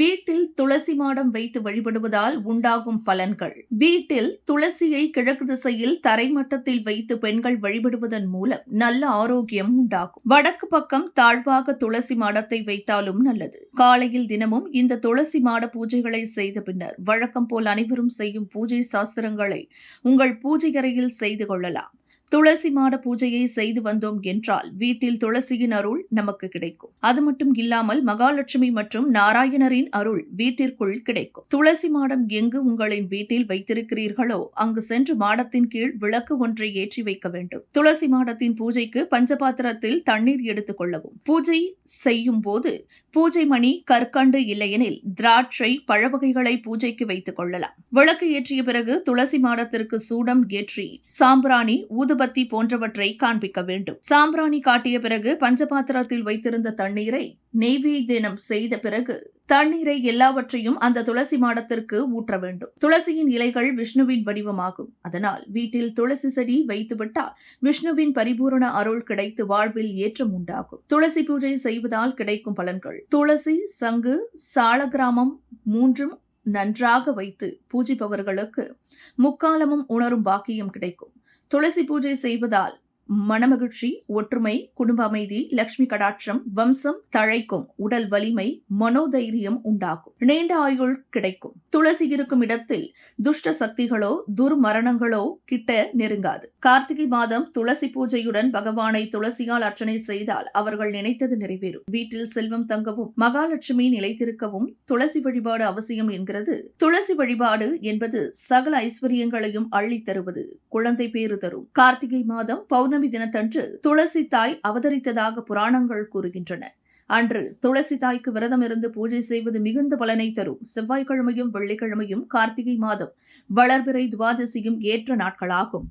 வீட்டில் துளசி மாடம் வைத்து வழிபடுவதால் உண்டாகும் பலன்கள். வீட்டில் துளசியை கிழக்கு திசையில் தரைமட்டத்தில் வைத்து பெண்கள் வழிபடுவதன் மூலம் நல்ல ஆரோக்கியம் உண்டாகும். வடக்கு பக்கம் தாழ்வாக துளசி மாடத்தை வைத்தாலும் நல்லது. காலையில் தினமும் இந்த துளசி மாட பூஜைகளை செய்த பின்னர் வழக்கம் போல் அனைவரும் செய்யும் பூஜை சாஸ்திரங்களை உங்கள் பூஜை அறையில் செய்து கொள்ளலாம். துளசி மாட பூஜையை செய்து வந்தோம் என்றால் வீட்டில் துளசியின் அருள் நமக்கு கிடைக்கும். அது மட்டும் இல்லாமல் மகாலட்சுமி மற்றும் நாராயணரின் அருள் வீட்டிற்குள் கிடைக்கும். துளசி மாடம் எங்கு உங்களின் வீட்டில் வைத்திருக்கிறீர்களோ அங்கு சென்று மாடத்தின் கீழ் விளக்கு ஒன்றை ஏற்றி வைக்க வேண்டும். துளசி மாடத்தின் பூஜைக்கு பஞ்சபாத்திரத்தில் தண்ணீர் எடுத்துக் கொள்ளவும். பூஜை செய்யும் போது பூஜை மணி கற்கண்டு இல்லையெனில் திராட்சை பழவகைகளை பூஜைக்கு வைத்துக் கொள்ளலாம். விளக்கு ஏற்றிய பிறகு துளசி மாடத்திற்கு சூடம் ஏற்றி சாம்பிராணி ஊதுபத்தி போன்றவற்றை காண்பிக்க வேண்டும். சாம்பிராணி காட்டிய பிறகு பஞ்சபாத்திரத்தில் வைத்திருந்த தண்ணீரை நெய்வேத்தியம் செய்த பிறகு தண்ணீரை எல்லாவற்றையும் அந்த துளசி மாடத்திற்கு ஊற்ற வேண்டும். துளசியின் இலைகள் விஷ்ணுவின் வடிவமாகும். அதனால் வீட்டில் துளசி செடி வைத்துவிட்டால் விஷ்ணுவின் பரிபூரண அருள் கிடைத்து வாழ்வில் ஏற்றம் உண்டாகும். துளசி பூஜை செய்வதால் கிடைக்கும் பலன்கள். துளசி சங்கு சாலகிராமம் மூன்றும் நன்றாக வைத்து பூஜிப்பவர்களுக்கு முக்காலமும் உணரும் பாக்கியம் கிடைக்கும். துளசி பூஜை செய்வதால் மனமகிழ்ச்சி ஒற்றுமை குடும்ப அமைதி லட்சுமி கடாட்சம் வம்சம் தழைக்கும் உடல் வலிமை மனோதைரியம் உண்டாகும். நீண்ட ஆயுள் கிடைக்கும். துளசி இருக்கும் இடத்தில் துஷ்ட சக்திகளோ துர்மரணங்களோ கிட்ட நெருங்காது. கார்த்திகை மாதம் துளசி பூஜையுடன் பகவானை துளசியால் அர்ச்சனை செய்தால் அவர்கள் நினைத்தது நிறைவேறும். வீட்டில் செல்வம் தங்கவும் மகாலட்சுமி நிலைத்திருக்கவும் துளசி வழிபாடு அவசியம் என்கிறது. துளசி வழிபாடு என்பது சகல ஐஸ்வர்யங்களையும் அள்ளித் தருவது குழந்தை பேறு தரும். கார்த்திகை மாதம் பௌர்ணமி பௌர்ணமி தினத்தன்று துளசி தாய் அவதரித்ததாக புராணங்கள் கூறுகின்றன. அன்று துளசி தாய்க்கு விரதம் இருந்து பூஜை செய்வது மிகுந்த பலனை தரும். செவ்வாய்க்கிழமையும் வெள்ளிக்கிழமையும் கார்த்திகை மாதம் வளர்பிறை துவாதசியும் ஏற்ற நாட்களாகும்.